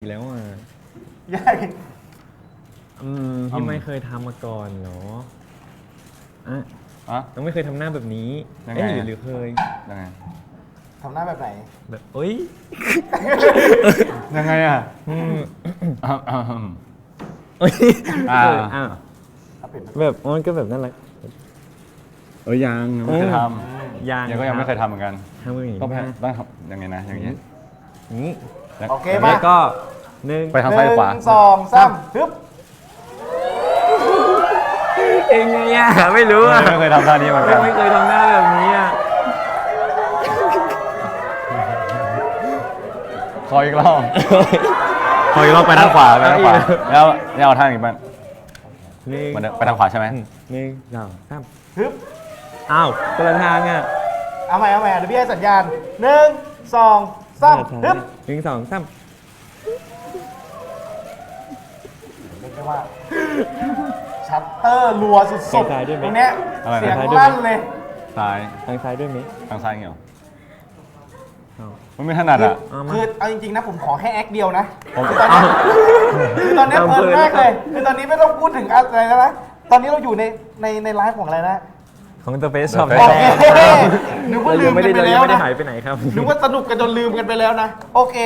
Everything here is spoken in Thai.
อีกแล้วอะยากอืมที่ไม่เคยทำมาก่อนเหรออะอะต้องไม่เคยทำหน้าแบบนี้ยังไง เอ้ยอะหรือเคย ยังไง ทำหน้าแบบไหน แบบเอ้ยยังไงอะอืมอะอะอืม เอ้ยอ่า เอออะเอาเปลี่ยนเป็นแบบมันก็แบบน่ารักเออยังยังไม่เคยทยางำยังก็ยังไม่เคยทำเหมือนกัน ทำมืออย่างนี้ต้องไปนะต้องทำยังไงนะอย่างนี้ อย่างนี้ โอเคแล้วมาก็หนึ่งไปทางซ้ายหรือขวาหนึ่งสองสามฮึบเองไงอะไม่รู้อะไม่เคยทำท่านี้เหมือนกัน ไม่เคยทำหน้าแบบนี้อะขออีกรอบ ขออีกรอบไปทางขวาไปทางขวา แล้วแล้วเอาท่าอย่างนี้บ้างหนึ่งมันไปทางขวาใช่ไหมหนึ่งสองสามฮึบอ้าวคนละทางอะเอาใหม่เอาใหม่เดี๋ยวพี่ให้สัญญาณหนึ่งสอง สามฮึบหนึ่งสองสามเรียกได้ว่า ชัตเตอร์รัวสุดๆตรงเนี้ยอะไรนะ เสียงลั่นเลย ซ้าย ทางซ้ายด้วยมิทางซ้ายอย่างเงี้ยเหรอเอา มันไม่ถนัดอะ เอามาคือเอาจริงๆนะผมขอแค่แอคเดียวนะผมคือตอนนี้คือตอนนี้เอาเพลินมากเพลินเลยคือตอนนี้ไม่ต้องพูดถึงอะไรแล้วนะตอนนี้เราอยู่ในในในไลฟ์ของอะไรนะ ของ The Face Shop โอโอเคเคนึกว่าลืมไม่กัได้นไปเราแล้ยังวไม่ได้นะหายไปไหนครับ นึกว่าสนุกกันจนลืมกันไปแล้วนะ โอเค